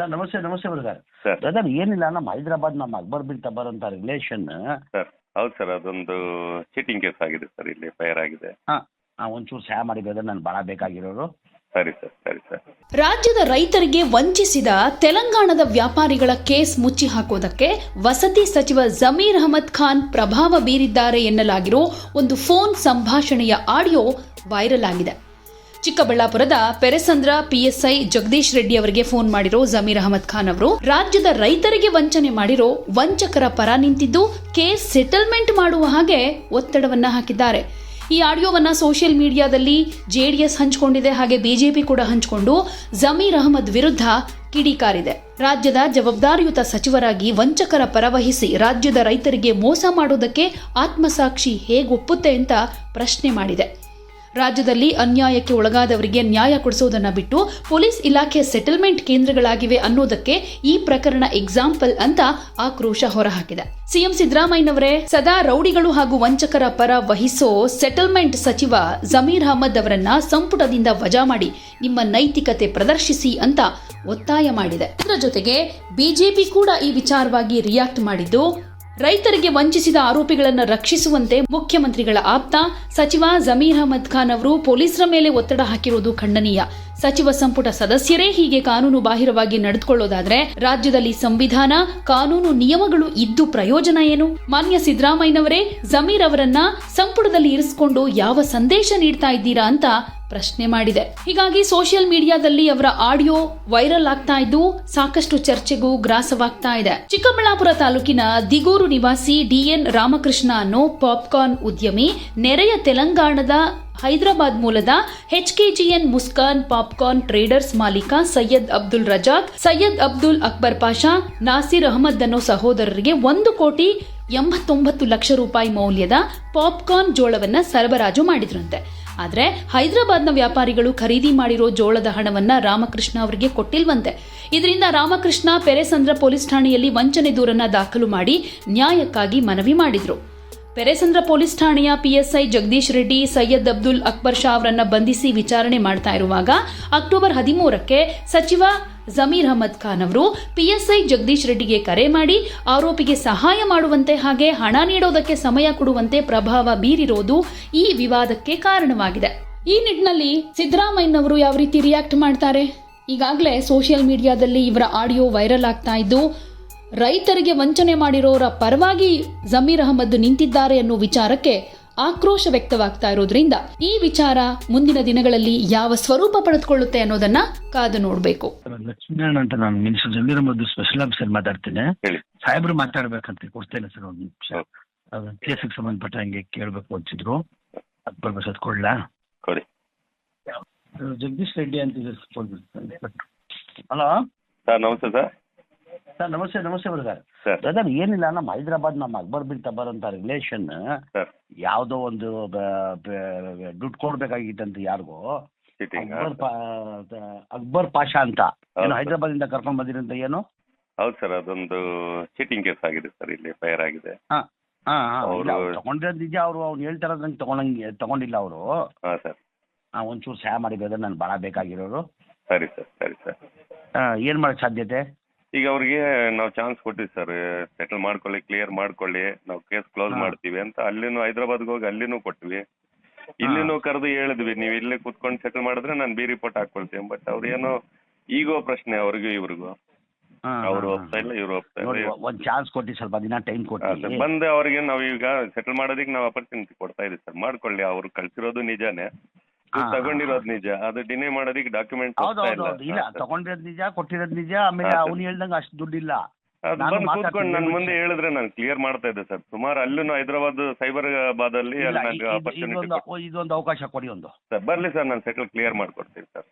Sir ನಮಸ್ತೆ ನಮಸ್ತೆ brother. Sir. Brother ಏನಿಲ್ಲ ನಮ್ಮ ಹೈದರಾಬಾದ್ ನಮ್ಮ ಅಕ್ಬರ್ ಬಿಲ್ ತಬರ್ ಅಂತ ರಿಲೇಷನ್ ಸರ್ ಹೌದು ಸರ್ ಅದೊಂದು ಚೀಟಿಂಗ್ ಕೇಸ್ ಆಗಿದೆ ಸರ್ ಇಲ್ಲಿ ಫೈರ್ ಆಗಿದೆ. ಒಂಚೂರು ಸಹಾಯ ಮಾಡಿ ಬ್ರದರ್ ನಾನು ಭಾಳ ಬೇಕಾಗಿರೋರು. ಸರಿ ಸರ್ ಸರಿ ಸರ್. ರಾಜ್ಯದ ರೈತರಿಗೆ ವಂಚಿಸಿದ ತೆಲಂಗಾಣದ ವ್ಯಾಪಾರಿಗಳ ಕೇಸ್ ಮುಚ್ಚಿ ಹಾಕೋದಕ್ಕೆ ವಸತಿ ಸಚಿವ ಜಮೀರ್ ಅಹಮದ್ ಖಾನ್ ಪ್ರಭಾವ ಬೀರಿದ್ದಾರೆ ಎನ್ನಲಾಗಿರೋ ಒಂದು ಫೋನ್ ಸಂಭಾಷಣೆಯ ಆಡಿಯೋ ವೈರಲ್ ಆಗಿದೆ. ಚಿಕ್ಕಬಳ್ಳಾಪುರದ ಪೆರೆಸಂದ್ರ ಪಿಎಸ್ಐ ಜಗದೀಶ್ ರೆಡ್ಡಿ ಅವರಿಗೆ ಫೋನ್ ಮಾಡಿರೋ ಜಮೀರ್ ಅಹಮದ್ ಖಾನ್ ಅವರು, ರಾಜ್ಯದ ರೈತರಿಗೆ ವಂಚನೆ ಮಾಡಿರೋ ವಂಚಕರ ಪರ ನಿಂತಿದ್ದು ಕೇಸ್ ಸೆಟಲ್ಮೆಂಟ್ ಮಾಡುವ ಹಾಗೆ ಒತ್ತಡವನ್ನ ಹಾಕಿದ್ದಾರೆ. ಈ ಆಡಿಯೋವನ್ನ ಸೋಷಿಯಲ್ ಮೀಡಿಯಾದಲ್ಲಿ ಜೆಡಿಎಸ್ ಹಂಚಿಕೊಂಡಿದೆ, ಹಾಗೆ ಬಿಜೆಪಿ ಕೂಡ ಹಂಚಿಕೊಂಡು ಜಮೀರ್ ಅಹಮದ್ ವಿರುದ್ಧ ಕಿಡಿಕಾರಿದೆ ರಾಜ್ಯದ ಜವಾಬ್ದಾರಿಯುತ ಸಚಿವರಾಗಿ ವಂಚಕರ ಪರವಹಿಸಿ ರಾಜ್ಯದ ರೈತರಿಗೆ ಮೋಸ ಮಾಡೋದಕ್ಕೆ ಆತ್ಮಸಾಕ್ಷಿ ಹೇಗೊಪ್ಪುತ್ತೆ ಅಂತ ಪ್ರಶ್ನೆ ಮಾಡಿದೆ. ರಾಜ್ಯದಲ್ಲಿ ಅನ್ಯಾಯಕ್ಕೆ ಒಳಗಾದವರಿಗೆ ನ್ಯಾಯ ಕೊಡಿಸೋದನ್ನ ಬಿಟ್ಟು ಪೊಲೀಸ್ ಇಲಾಖೆ ಸೆಟಲ್ಮೆಂಟ್ ಕೇಂದ್ರಗಳಾಗಿವೆ ಅನ್ನೋದಕ್ಕೆ ಈ ಪ್ರಕರಣ ಎಕ್ಸಾಂಪಲ್ ಅಂತ ಆಕ್ರೋಶ ಹೊರಹಾಕಿದೆ. ಸಿಎಂ ಸಿದ್ದರಾಮಯ್ಯನವರೇ, ಸದಾ ರೌಡಿಗಳು ಹಾಗೂ ವಂಚಕರ ಪರ ವಹಿಸೋ ಸೆಟಲ್ಮೆಂಟ್ ಸಚಿವ ಜಮೀರ್ ಅಹಮದ್ ಅವರನ್ನ ಸಂಪುಟದಿಂದ ವಜಾ ಮಾಡಿ ನಿಮ್ಮ ನೈತಿಕತೆ ಪ್ರದರ್ಶಿಸಿ ಅಂತ ಒತ್ತಾಯ ಮಾಡಿದೆ. ಇದರ ಜೊತೆಗೆ ಬಿಜೆಪಿ ಕೂಡ ಈ ವಿಚಾರವಾಗಿ ರಿಯಾಕ್ಟ್ ಮಾಡಿದ್ದು ರೈತರಿಗೆ ವಂಚಿಸಿದ ಆರೋಪಿಗಳನ್ನು ರಕ್ಷಿಸುವಂತೆ ಮುಖ್ಯಮಂತ್ರಿಗಳ ಆಪ್ತ ಸಚಿವ ಜಮೀರ್ ಅಹಮದ್ ಖಾನ್ ಅವರು ಪೊಲೀಸರ ಮೇಲೆ ಒತ್ತಡ ಹಾಕಿರುವುದು ಖಂಡನೀಯ. ಸಚಿವ ಸಂಪುಟ ಸದಸ್ಯರೇ ಹೀಗೆ ಕಾನೂನು ಬಾಹಿರವಾಗಿ ನಡೆದುಕೊಳ್ಳೋದಾದ್ರೆ ರಾಜ್ಯದಲ್ಲಿ ಸಂವಿಧಾನ, ಕಾನೂನು ನಿಯಮಗಳು ಇದ್ದು ಪ್ರಯೋಜನ ಏನು? ಮಾನ್ಯ ಸಿದ್ದರಾಮಯ್ಯನವರೇ, ಜಮೀರ್ ಅವರನ್ನ ಸಂಪುಟದಲ್ಲಿ ಇರಿಸಿಕೊಂಡು ಯಾವ ಸಂದೇಶ ನೀಡ್ತಾ ಇದ್ದೀರಾ ಅಂತ ಪ್ರಶ್ನೆ ಮಾಡಿದೆ. ಹೀಗಾಗಿ ಸೋಷಿಯಲ್ ಮೀಡಿಯಾದಲ್ಲಿ ಅವರ ಆಡಿಯೋ ವೈರಲ್ ಆಗ್ತಾ ಇದ್ದು ಸಾಕಷ್ಟು ಚರ್ಚೆಗೂ ಗ್ರಾಸವಾಗ್ತಾ ಇದೆ. ಚಿಕ್ಕಬಳ್ಳಾಪುರ ತಾಲೂಕಿನ ದಿಗೂರು ನಿವಾಸಿ ಡಿಎನ್ ರಾಮಕೃಷ್ಣ ಅನ್ನೋ ಪಾಪ್ಕಾರ್ನ್ ಉದ್ಯಮಿ, ನೆರೆಯ ತೆಲಂಗಾಣದ ಹೈದರಾಬಾದ್ ಮೂಲದ ಎಚ್ಕೆಜಿಎನ್ ಮುಸ್ಕಾನ್ ಪಾಪ್ಕಾರ್ನ್ ಟ್ರೇಡರ್ಸ್ ಮಾಲೀಕ ಸೈಯದ್ ಅಬ್ದುಲ್ ರಜಾಕ್, ಸೈಯದ್ ಅಬ್ದುಲ್ ಅಕ್ಬರ್ ಪಾಷಾ, ನಾಸಿರ್ ಅಹಮದ್ ಅನ್ನೋ ಸಹೋದರರಿಗೆ ಒಂದು ಕೋಟಿ ಎಂಬತ್ತೊಂಬತ್ತು ಲಕ್ಷ ರೂಪಾಯಿ ಮೌಲ್ಯದ ಪಾಪ್ಕಾರ್ನ್ ಜೋಳವನ್ನ ಸರಬರಾಜು ಮಾಡಿದ್ರಂತೆ. ಆದ್ರೆ ಹೈದರಾಬಾದ್ನ ವ್ಯಾಪಾರಿಗಳು ಖರೀದಿ ಮಾಡಿರೋ ಜೋಳದ ಹಣವನ್ನು ರಾಮಕೃಷ್ಣ ಅವರಿಗೆ ಕೊಟ್ಟಿಲ್ವಂತೆ. ಇದರಿಂದ ರಾಮಕೃಷ್ಣ, ಪೆರೆಸಂದ್ರ ಪೊಲೀಸ್ ಠಾಣೆಯಲ್ಲಿ ವಂಚನೆ ದೂರನ್ನ ದಾಖಲು ಮಾಡಿ ನ್ಯಾಯಕ್ಕಾಗಿ ಮನವಿ ಮಾಡಿದ್ರು. ಪೆರೆಸಂದ್ರ ಪೊಲೀಸ್ ಠಾಣೆಯ ಪಿಎಸ್ಐ ಜಗದೀಶ್ ರೆಡ್ಡಿ, ಸೈಯದ್ ಅಬ್ದುಲ್ ಅಕ್ಬರ್ ಶಾ ಅವರನ್ನು ಬಂಧಿಸಿ ವಿಚಾರಣೆ ಮಾಡ್ತಾ ಇರುವಾಗ ಅಕ್ಟೋಬರ್ ಹದಿಮೂರಕ್ಕೆ ಸಚಿವ ಜಮೀರ್ ಅಹಮದ್ ಖಾನ್ ಅವರು ಪಿಎಸ್ಐ ಜಗದೀಶ್ ರೆಡ್ಡಿಗೆ ಕರೆ ಮಾಡಿ ಆರೋಪಿಗೆ ಸಹಾಯ ಮಾಡುವಂತೆ ಹಾಗೆ ಹಣ ನೀಡೋದಕ್ಕೆ ಸಮಯ ಕೊಡುವಂತೆ ಪ್ರಭಾವ ಬೀರಿರೋದು ಈ ವಿವಾದಕ್ಕೆ ಕಾರಣವಾಗಿದೆ. ಈ ನಿಟ್ಟಿನಲ್ಲಿ ಸಿದ್ದರಾಮಯ್ಯನವರು ಯಾವ ರೀತಿ ರಿಯಾಕ್ಟ್ ಮಾಡ್ತಾರೆ? ಈಗಾಗಲೇ ಸೋಷಿಯಲ್ ಮೀಡಿಯಾದಲ್ಲಿ ಇವರ ಆಡಿಯೋ ವೈರಲ್ ಆಗ್ತಾ ಇದ್ದು, ರೈತರಿಗೆ ವಂಚನೆ ಮಾಡಿರೋರ ಪರವಾಗಿ ಜಮೀರ್ ಅಹಮದ್ ನಿಂತಿದ್ದಾರೆ ಅನ್ನೋ ವಿಚಾರಕ್ಕೆ ಆಕ್ರೋಶ ವ್ಯಕ್ತವಾಗ್ತಾ ಇರೋದ್ರಿಂದ ಈ ವಿಚಾರ ಮುಂದಿನ ದಿನಗಳಲ್ಲಿ ಯಾವ ಸ್ವರೂಪ ಪಡೆದುಕೊಳ್ಳುತ್ತೆ ಅನ್ನೋದನ್ನ ಕಾದು ನೋಡಬೇಕು. ಲಕ್ಷ್ಮೀನಾರಾಯಣ ಅಂತ ನಾನು ಮಿನಿಸ್ಟರ್ ಜಂಗೀರ ಮದ್ದು ಸ್ಪೆಷಲ್ ಆಫೀಸರ್ ಮಾತಾಡ್ತೇನೆ. ಸಾಹೇಬ್ರು ಮಾತಾಡ್ಬೇಕಂತ ಕೊಡ್ತೇನೆ ಸರ್ ಒಂದು ನಿಮಿಷ. ಸಂಬಂಧಪಟ್ಟ ಹಂಗೆ ಕೇಳಬೇಕು ಅಂತಿದ್ರು. ಅಕ್ಬರ್ ಬಸದ್ ಕೊಡ್ಲಾ? ಕೊಡಿ. ಜಗದೀಶ್ ರೆಡ್ಡಿ ಅಂತ ಹಲೋ? ಸರ್ ನಮಸ್ತೆ ಸರ್. ಸರ್ ನಮಸ್ತೆ ನಮಸ್ತೆ ಬ್ರದರ್. ಏನಿಲ್ಲ ನಮ್ಮ ಹೈದರಾಬಾದ್ ನಮ್ಮ ಅಕ್ಬರ್ ಬಿಲ್ ತಬರ್ ಅಂತ ರಿಲೇಷನ್ ಯಾವುದೋ ಒಂದು ದುಡ್ಡು ಕೊಡ್ಬೇಕಾಗಿತ್ತಂತ ಯಾರಿಗೂ. ಅಕ್ಬರ್ ಪಾ ಅಕ್ಬರ್ ಪಾಷಾ ಅಂತ. ಏನು ಹೈದರಾಬಾದ್ ಇಂದ ಕರ್ಕೊಂಡ್ ಬಂದಿರಂತ ಏನು? ಹೌದು ಸರ್ ಅದೊಂದು ಚೀಟಿಂಗ್ ಕೇಸ್ ಆಗಿದೆ ಸರ್ ಇಲ್ಲಿ ಫೈರ್ ಆಗಿದೆ. ಹಾ ಹಾ ಅವ್ರು- ಅವ್ರು ತಗೊಂಡಿರೋದು ನಿಜ ಅವರು ಅವ್ನು ಹೇಳ್ತಾರ ನಂಗೆ ತಗೊಂಡಂಗೆ ತಗೊಂಡಿಲ್ಲ ಅವರು. ಹಾ ಸರ್. ಒಂಚೂರು ಸಹಾಯ ಮಾಡಿ ಬೇಕಾದ್ರೆ ನಾನು ಬಹಳ ಬೇಕಾಗಿರೋರು. ಸರಿ ಸರ್ ಸರಿ ಸರ್. ಏನ್ ಮಾಡಕ್ ಸಾಧ್ಯತೆ? ಈಗ ಅವ್ರಿಗೆ ನಾವು ಚಾನ್ಸ್ ಕೊಟ್ಟಿವಿ ಸರ್ ಸೆಟಲ್ ಮಾಡ್ಕೊಳ್ಳಿ ಕ್ಲಿಯರ್ ಮಾಡ್ಕೊಳ್ಳಿ ನಾವು ಕೇಸ್ ಕ್ಲೋಸ್ ಹಾ. ಮಾಡ್ತೀವಿ ಅಂತ ಅಲ್ಲಿನೂ ಹೈದರಾಬಾದ್ಗೆ ಹೋಗಿ ಅಲ್ಲಿನೂ ಕೊಟ್ವಿ. ಇಲ್ಲಿನೂ ಕರೆದು ಹೇಳಿದ್ವಿ ನೀವು ಇಲ್ಲೇ ಕುತ್ಕೊಂಡು ಸೆಟಲ್ ಮಾಡಿದ್ರೆ ನಾನು ಬಿ ರಿಪೋರ್ಟ್ ಹಾಕೊಳ್ತೀನಿ ಬಟ್ ಅವ್ರು ಏನೋ ಈಗೋ ಪ್ರಶ್ನೆ ಅವ್ರಿಗೂ ಇವ್ರಿಗೂ. ಹಾ, ಅವ್ರು ಹಾ, ಒಪ್ತಾ ಇಲ್ಲ ಇವ್ರು ಹೋಗ್ತಾ ನೋಡಿ ಇಲ್ಲ ಒಂದ್ ಚಾನ್ಸ್ ಕೊಟ್ಟಿ ಸ್ವಲ್ಪ ದಿನ ಟೈಮ್ ಕೊಟ್ಟಿ. ಕೊಟ್ಟು ಬಂದು ಅವ್ರಿಗೆ ನಾವು ಈಗ ಸೆಟಲ್ ಮಾಡೋದಕ್ಕೆ ನಾವು ಅಪರ್ಚುನಿಟಿ ಕೊಡ್ತಾ ಇದೀವಿ ಸರ್. ಮಾಡ್ಕೊಳ್ಳಿ ಅವ್ರು ಕಳ್ಸಿರೋದು ನಿಜಾನೇ. ಹಾ, ತಗೊಂಡಿರೋದು ನಿಜ. ಅದು ಡಿನೇ ಮಾಡೋದಿಕ್ ಡಾಕ್ಯುಮೆಂಟ್ ಹೌದು ಹೌದು ಹೌದು. ಇಲ್ಲ ತಗೊಂಡಿರೋದ್ ನಿಜ ಕೊಟ್ಟಿರೋದ್ ನಿಜ ಆಮೇಲೆ ಹಾ, ಸರ್. ಅವ್ನು ಹೇಳ್ದಂಗೆ ಅಷ್ಟು ದುಡ್ಡಿಲ್ಲ. ಅದು ನಾನು ಬಂದು ಮಾತಾಡ್ತೀನಿ, ಕೂತ್ಕೊಂಡು ನನ್ನ ಮುಂದೆ ಹೇಳಿದ್ರೆ ನಾನು ಕ್ಲಿಯರ್ ಮಾಡ್ತಾ ಇದ್ದೆ ಸರ್. ಸುಮಾರು ಅಲ್ಲೂ ಹೈದರಾಬಾದ್ ಸೈಬರಾಬಾದ್ ಅಲ್ಲಿ ಇಲ್ಲ, ಅಲ್ಲಿ ಇ- ನನಗೆ ಇದು- ಅಪರ್ಚುನಿಟಿ ಇದೊಂದು ಇದೊಂದು ಅವಕಾಶ ಕೊಡಿ ಒಂದು. ಸರ್ ಬರ್ಲಿ ಸರ್ ನಾನು ಸೆಟಲ್ ಕ್ಲಿಯರ್ ಮಾಡ್ಕೊಡ್ತೀನಿ ಸರ್.